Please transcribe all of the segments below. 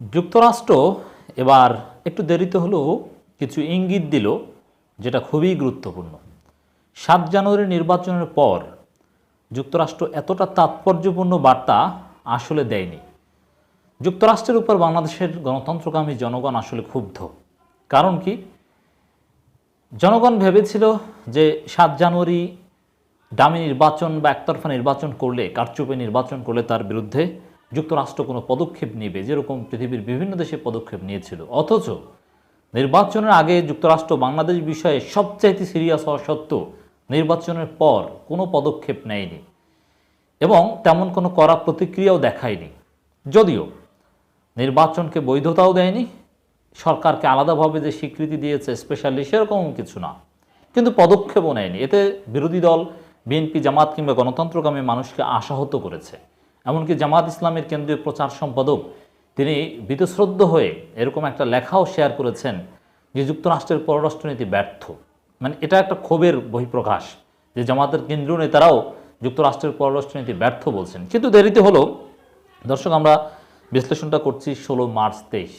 যুক্তরাষ্ট্র এবার একটু দেরিতে হলেও কিছু ইঙ্গিত দিল, যেটা খুবই গুরুত্বপূর্ণ। সাত জানুয়ারি নির্বাচনের পর যুক্তরাষ্ট্র এতটা তাৎপর্যপূর্ণ বার্তা আসলে দেয়নি। যুক্তরাষ্ট্রের উপর বাংলাদেশের গণতন্ত্রকামী জনগণ আসলে ক্ষুব্ধ। কারণ কি? জনগণ ভেবেছিল যে সাত জানুয়ারি দামি নির্বাচন বা একতরফা নির্বাচন করলে, কারচুপে নির্বাচন করলে তার বিরুদ্ধে যুক্তরাষ্ট্র কোনো পদক্ষেপ নেবে যেরকম পৃথিবীর বিভিন্ন দেশে পদক্ষেপ নিয়েছিল। অথচ নির্বাচনের আগে যুক্তরাষ্ট্র বাংলাদেশ বিষয়ে সবচাইতে সিরিয়াস হওয়া সত্ত্বেও নির্বাচনের পর কোনো পদক্ষেপ নেয়নি এবং তেমন কোনো কড়া প্রতিক্রিয়াও দেখায়নি। যদিও নির্বাচনকে বৈধতাও দেয়নি, সরকারকে আলাদাভাবে যে স্বীকৃতি দিয়েছে স্পেশালি সেরকম কিছু না। কিন্তু পদক্ষেপও নেয়নি। এতে বিরোধী দল, বিএনপি, জামাত কিংবা গণতন্ত্রকামী মানুষকে আশাহত করেছে। এমনকি জামাত ইসলামের কেন্দ্রীয় প্রচার সম্পাদক, তিনি বীতশ্রদ্ধ হয়ে এরকম একটা লেখাও শেয়ার করেছেন যে যুক্তরাষ্ট্রের পররাষ্ট্রনীতি ব্যর্থ। মানে এটা একটা ক্ষোভের বহিঃপ্রকাশ যে জামাতের কেন্দ্রীয় নেতারাও যুক্তরাষ্ট্রের পররাষ্ট্রনীতি ব্যর্থ বলছেন। কিন্তু দেরিতে হলো, দর্শক, আমরা বিশ্লেষণটা করছি ষোলো মার্চ তেইশ।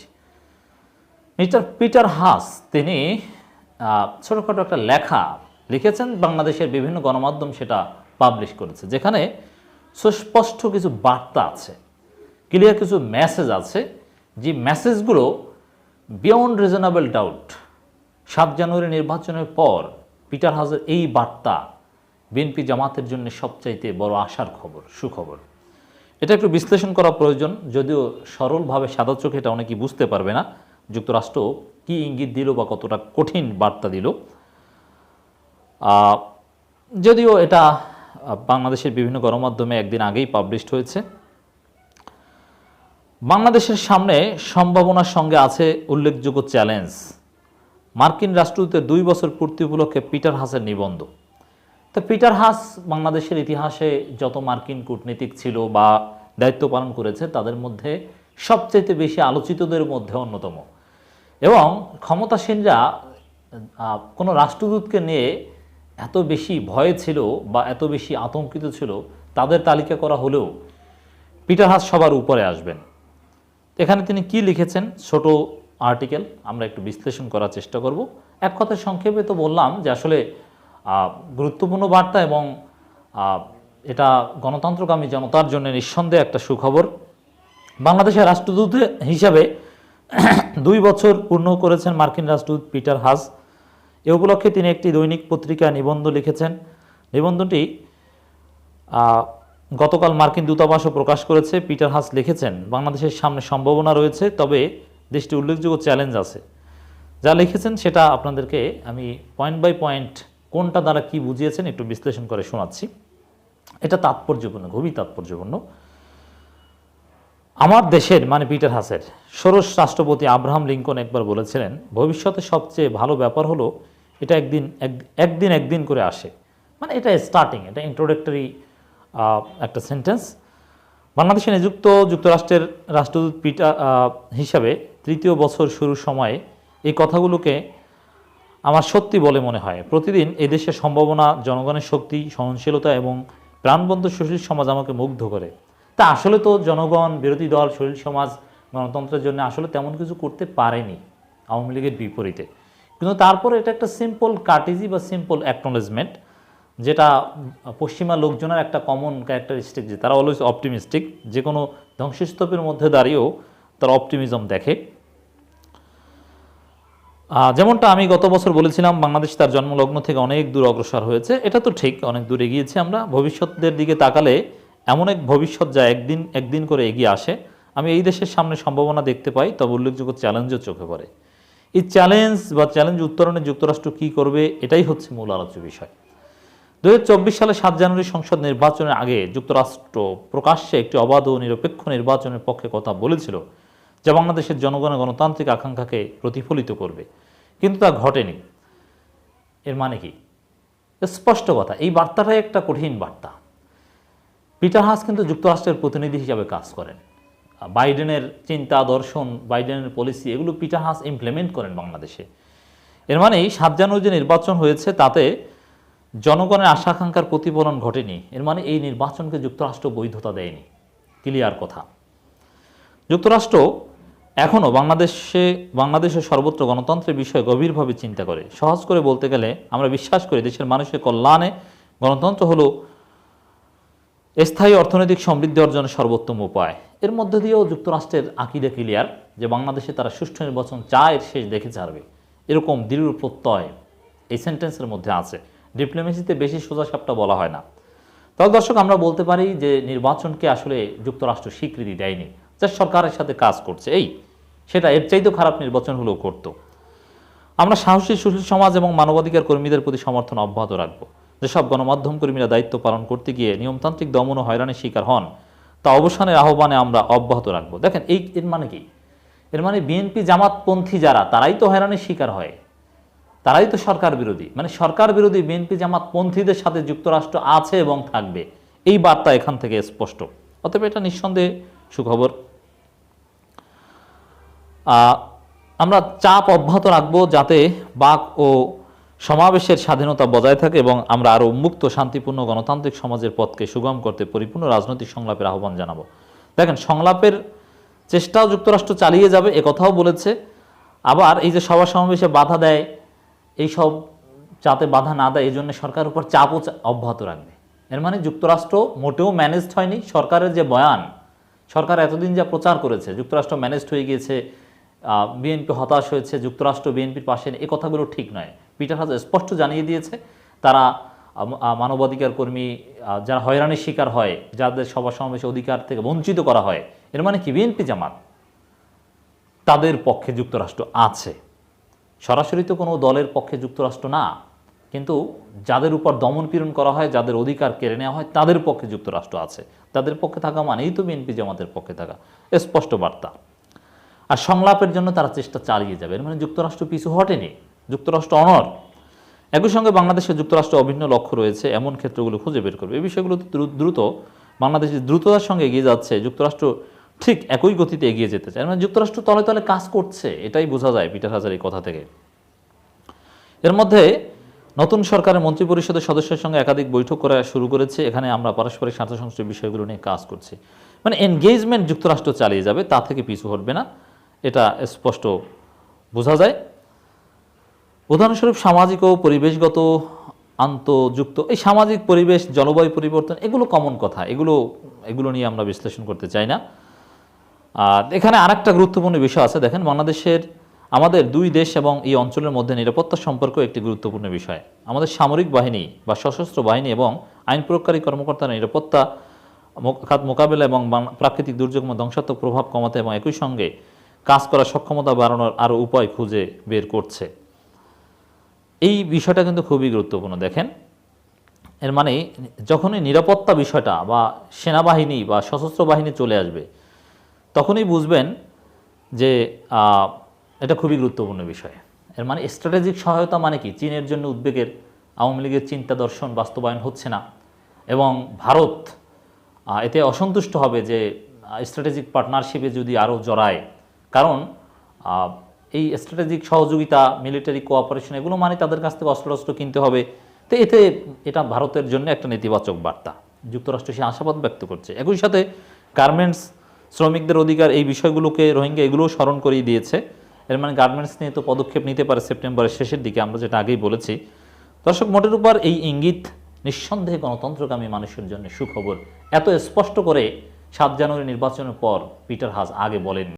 মিস্টার পিটার হাস, তিনি ছোটোখাটো একটা লেখা লিখেছেন, বাংলাদেশের বিভিন্ন গণমাধ্যম সেটা পাবলিশ করেছে, যেখানে সুস্পষ্ট কিছু বার্তা আছে ক্লিয়ার কিছু মেসেজ আছে, যে মেসেজগুলো বিয়ন্ড রিজনেবল ডাউট সাত জানুয়ারি নির্বাচনের পর পিটার হাজের এই বার্তা বিএনপি জামাতের জন্য সবচাইতে বড় আশার খবর, সুখবর। এটা একটু বিশ্লেষণ করা প্রয়োজন, যদিও সরলভাবে সাদা চোখে এটা অনেকেই বুঝতে পারবে না, যুক্তরাষ্ট্র কি ইঙ্গিত দিল বা কতটা কঠিন বার্তা দিল। যদিও এটা বাংলাদেশের বিভিন্ন গণমাধ্যমে একদিন আগেই পাবলিশড হয়েছে। বাংলাদেশের সামনে সম্ভাবনার সঙ্গে আছে উল্লেখযোগ্য চ্যালেঞ্জ মার্কিন রাষ্ট্রদূতের দুই বছর পূর্তি উপলক্ষে পিটার হাসের নিবন্ধ। তো পিটার হাস বাংলাদেশের ইতিহাসে যত মার্কিন কূটনীতিক ছিল বা দায়িত্ব পালন করেছে, তাদের মধ্যে সবচেয়ে বেশি আলোচিতদের মধ্যে অন্যতম। এবং ক্ষমতাসীনরা কোনো রাষ্ট্রদূতকে নিয়ে এত বেশি ভয়ে ছিল বা এত বেশি আতঙ্কিত ছিল, তাদের তালিকা করা হলেও পিটার হাস সবার উপরে আসবেন। এখানে তিনি কি লিখেছেন? ছোট আর্টিকেল, আমরা একটু বিশ্লেষণ করার চেষ্টা করব। এক কথায় সংক্ষেপে তো বললাম যে আসলে গুরুত্বপূর্ণ বার্তা এবং এটা গণতন্ত্রকামী জনতার জন্য নিঃসন্দেহে একটা সুখবর। বাংলাদেশের রাষ্ট্রদূত হিসাবে দুই বছর পূর্ণ করেছেন মার্কিন রাষ্ট্রদূত পিটার হাস। এ উপলক্ষে তিনি একটি দৈনিক পত্রিকা নিবন্ধ লিখেছেন। নিবন্ধটি গতকাল মার্কিন দূতাবাসও প্রকাশ করেছে। পিটার হাস লিখেছেন, বাংলাদেশের সামনে সম্ভাবনা রয়েছে, তবে দেশটি উল্লেখযোগ্য চ্যালেঞ্জ আছে। যা লিখেছেন সেটা আপনাদেরকে আমি পয়েন্ট বাই পয়েন্ট কোনটা দ্বারা কি বুঝিয়েছেন একটু বিশ্লেষণ করে শোনাচ্ছি। এটা তাৎপর্যপূর্ণ খুবই তাৎপর্যপূর্ণ। আমার দেশের মানে পিটার হাসের, ষোড়শ রাষ্ট্রপতি আব্রাহাম লিঙ্কন একবার বলেছিলেন, ভবিষ্যতে সবচেয়ে ভালো ব্যাপার হলো এটা একদিন, এক- একদিন একদিন করে আসে। মানে এটা স্টার্টিং এটা ইন্ট্রোডাক্টরি একটা সেন্টেন্স বাংলাদেশে নিযুক্ত যুক্তরাষ্ট্রের রাষ্ট্রদূত পিটার হিসাবে তৃতীয় বছর শুরুর সময়ে এই কথাগুলোকে আমার সত্যি বলে মনে হয়। প্রতিদিন এই দেশের সম্ভাবনা, জনগণের শক্তি, সহনশীলতা এবং প্রাণবন্ত সুশীল সমাজ আমাকে মুগ্ধ করে। তা আসলে তো জনগণ, বিরোধী দল, শরীর সমাজ, গণতন্ত্রের জন্য আসলে তেমন কিছু করতে পারেনি আওয়ামী লীগের বিপরীতে। কিন্তু তারপরে এটা একটা সিম্পল কার্টিজি বা সিম্পল অ্যাকনোলেজমেন্ট যেটা পশ্চিমা লোকজনের একটা কমন ক্যারেক্টারিস্টিক যে তারা অলওয়েজ অপটিমিস্টিক যে কোনো ধ্বংসস্তূপের মধ্যে দাঁড়িয়েও তারা অপটিমিজম দেখে। যেমনটা আমি গত বছর বলেছিলাম, বাংলাদেশ তার জন্মলগ্ন থেকে অনেক দূর অগ্রসর হয়েছে, এটা তো ঠিক, অনেক দূর এগিয়েছি আমরা। ভবিষ্যতের দিকে তাকালে এমন এক ভবিষ্যৎ যা একদিন একদিন করে এগিয়ে আসে। আমি এই দেশের সামনে সম্ভাবনা দেখতে পাই, তবে উল্লেখযোগ্য চ্যালেঞ্জও চোখে পড়ে। এই চ্যালেঞ্জ বা চ্যালেঞ্জ উত্তরণে যুক্তরাষ্ট্র কী করবে, এটাই হচ্ছে মূল আলোচ্য বিষয়। দু হাজার চব্বিশ সালে সাত জানুয়ারি সংসদ নির্বাচনের আগে যুক্তরাষ্ট্র প্রকাশ্যে একটি অবাধ ও নিরপেক্ষ নির্বাচনের পক্ষে কথা বলেছিল, যা বাংলাদেশের জনগণের গণতান্ত্রিক আকাঙ্ক্ষাকে প্রতিফলিত করবে। কিন্তু তা ঘটেনি। এর মানে কি? স্পষ্ট কথা, এই বার্তাটাই একটা কঠিন বার্তা। পিটার হাস কিন্তু যুক্তরাষ্ট্রের প্রতিনিধি হিসাবে কাজ করেন। বাইডেনের চিন্তা, দর্শন, বাইডেনের পলিসি, এগুলো পিটার হাস ইমপ্লিমেন্ট করেন বাংলাদেশে। এর মানে সাত জানুয়ারি যে নির্বাচন হয়েছে, তাতে জনগণের আশা আকাঙ্ক্ষার প্রতিফলন ঘটেনি। এর মানে এই নির্বাচনকে যুক্তরাষ্ট্র বৈধতা দেয়নি। ক্লিয়ার কথা। যুক্তরাষ্ট্র এখনও বাংলাদেশে, বাংলাদেশের সর্বত্র গণতন্ত্রের বিষয়ে গভীরভাবে চিন্তা করে। সহজ করে বলতে গেলে আমরা বিশ্বাস করি দেশের মানুষের কল্যাণে গণতন্ত্র হলো স্থায়ী অর্থনৈতিক সমৃদ্ধি অর্জনের সর্বোত্তম উপায়। এর মধ্যে দিয়েও যুক্তরাষ্ট্রের আকিদে ক্লিয়ার যে বাংলাদেশে তারা সুষ্ঠু নির্বাচন চায় শেষ দেখে ছাড়বে। এরকম দৃঢ় প্রত্যয় এই সেন্টেন্সের মধ্যে আছে। ডিপ্লোমেসিতে বেশি সোজাসাপটা বলা হয় না। তবে দর্শক, আমরা বলতে পারি যে নির্বাচনকে আসলে যুক্তরাষ্ট্র স্বীকৃতি দেয়নি, যা সরকারের সাথে কাজ করছে। এই, সেটা এর চাইতেও খারাপ নির্বাচন হলেও করতো। আমরা সাহসী, সুশীল সমাজ এবং মানবাধিকার কর্মীদের প্রতি সমর্থন অব্যাহত রাখব। যেসব গণমাধ্যম কর্মীরা দায়িত্ব পালন করতে গিয়ে নিয়মতান্ত্রিক দমন ও হয়রানির শিকার হন, তা অবসানের আহ্বানে আমরা অব্যাহত রাখব। দেখেন, এই এর মানে কি? এর মানে বিএনপি জামাতপন্থী যারা, তারাই তো হয়রানির শিকার হয়। তারাই তো সরকার বিরোধী। মানে সরকার বিরোধী বিএনপি জামাতপন্থীদের সাথে যুক্তরাষ্ট্র আছে এবং থাকবে। এই বার্তা এখান থেকে স্পষ্ট। অতএব এটা নিঃসন্দেহে সুখবর। আমরা চাপ অব্যাহত রাখব যাতে বাক ও সমাবেশের স্বাধীনতা বজায় থাকে এবং আমরা আরও মুক্ত শান্তিপূর্ণ গণতান্ত্রিক সমাজের পথকে সুগম করতে পরিপূর্ণ রাজনৈতিক সংলাপের আহ্বান জানাব। দেখেন, সংলাপের চেষ্টাও যুক্তরাষ্ট্র চালিয়ে যাবে কথাও বলেছে। আবার এই যে সভা সমাবেশে বাধা দেয় এইসব যাতে বাধা না দেয় এই জন্য সরকারের উপর চাপও অব্যাহত রাখবে। এর মানে যুক্তরাষ্ট্র মোটেও ম্যানেজড হয়নি। সরকারের যে বয়ান, সরকার এতদিন যা প্রচার করেছে, যুক্তরাষ্ট্র ম্যানেজড হয়ে গিয়েছে বিএনপি হতাশ হয়েছে, যুক্তরাষ্ট্র বিএনপির পাশে এ কথাগুলো ঠিক নয়। পিটার হাজ স্পষ্ট জানিয়ে দিয়েছে। তারা মানবাধিকার কর্মী যারা হয়রানির শিকার হয়, যাদের সভা সমাবেশে অধিকার থেকে বঞ্চিত করা হয়, এর মানে কি বিএনপি জামাত? তাদের পক্ষে যুক্তরাষ্ট্র আছে। সরাসরি তো কোনো দলের পক্ষে যুক্তরাষ্ট্র না, কিন্তু যাদের উপর দমন পীড়ন করা হয়, যাদের অধিকার কেড়ে নেওয়া হয়, তাদের পক্ষে যুক্তরাষ্ট্র আছে। তাদের পক্ষে থাকা মানেই তো বিএনপি জামাতের পক্ষে থাকা। স্পষ্ট বার্তা। আর সংলাপের জন্য তারা চেষ্টা চালিয়ে যাবে। এর মানে যুক্তরাষ্ট্র পিছু হটেনি। যুক্তরাষ্ট্র অনর একই সঙ্গে বাংলাদেশে যুক্তরাষ্ট্র অভিন্ন লক্ষ্য রয়েছে, এমন ক্ষেত্রগুলো খুঁজে বের করবে। এই বিষয়গুলো দ্রুত বাংলাদেশ দ্রুততার সঙ্গে এগিয়ে যাচ্ছে, যুক্তরাষ্ট্র ঠিক একই গতিতে এগিয়ে যেতে চায়। মানে যুক্তরাষ্ট্র তলে তলে কাজ করছে, এটাই বোঝা যায় পিটার হাজার এই কথা থেকে। এর মধ্যে নতুন সরকারের মন্ত্রিপরিষদের সদস্যের সঙ্গে একাধিক বৈঠক করা শুরু করেছে। এখানে আমরা পারস্পরিক স্বার্থ সংশ্লিষ্ট বিষয়গুলো নিয়ে কাজ করছি। মানে এনগেজমেন্ট যুক্তরাষ্ট্র চালিয়ে যাবে, তা থেকে পিছু হটবে না, এটা স্পষ্ট বোঝা যায়। উদাহরণস্বরূপ সামাজিক ও পরিবেশগত আন্তযুক্ত এই সামাজিক পরিবেশ, জলবায়ু পরিবর্তন, এগুলো কমন কথা। এগুলো এগুলো নিয়ে আমরা বিশ্লেষণ করতে চাই না। আর এখানে আরেকটা গুরুত্বপূর্ণ বিষয় আছে। দেখেন, বাংলাদেশের, আমাদের দুই দেশ এবং এই অঞ্চলের মধ্যে নিরাপত্তা সম্পর্ক একটি গুরুত্বপূর্ণ বিষয়। আমাদের সামরিক বাহিনী বা সশস্ত্র বাহিনী এবং আইন প্রয়োগকারী কর্মকর্তারা নিরাপত্তা খাত মোকাবেলা এবং প্রাকৃতিক দুর্যোগ ধ্বংসাত্মক প্রভাব কমাতে এবং একই সঙ্গে কাজ করার সক্ষমতা বাড়ানোর আরও উপায় খুঁজে বের করছে। এই বিষয়টা কিন্তু খুবই গুরুত্বপূর্ণ, দেখেন। এর মানে যখনই নিরাপত্তা বিষয়টা বা সেনাবাহিনী বা সশস্ত্র বাহিনী চলে আসবে, তখনই বুঝবেন যে এটা খুবই গুরুত্বপূর্ণ বিষয়। এর মানে স্ট্র্যাটেজিক সহায়তা মানে কি? চীনের জন্য উদ্বেগের, আওয়ামী লীগের চিন্তা দর্শন বাস্তবায়ন হচ্ছে না এবং ভারত এতে অসন্তুষ্ট হবে যে স্ট্র্যাটেজিক পার্টনারশিপে যদি আরও জড়ায়। কারণ এই স্ট্র্যাটেজিক সহযোগিতা মিলিটারি কোঅপারেশন এগুলো মানে তাদের কাছ থেকে অস্ত্র কিনতে হবে। তো এতে এটা ভারতের জন্য একটা নেতিবাচক বার্তা। যুক্তরাষ্ট্র সে আশাবাদ ব্যক্ত করছে। একই সাথে গার্মেন্টস শ্রমিকদের অধিকার এই বিষয়গুলোকে রোহিঙ্গা এগুলোও স্মরণ করিয়ে দিয়েছে। এর মানে গার্মেন্টস নিয়ে তো পদক্ষেপ নিতে পারে সেপ্টেম্বরের শেষের দিকে, আমরা যেটা আগেই বলেছি। দর্শক, মোটের উপর এই ইঙ্গিত নিঃসন্দেহে গণতন্ত্রকামী মানুষের জন্য সুখবর। এত স্পষ্ট করে সাত জানুয়ারি নির্বাচনের পর পিটার হাজ আগে বলেন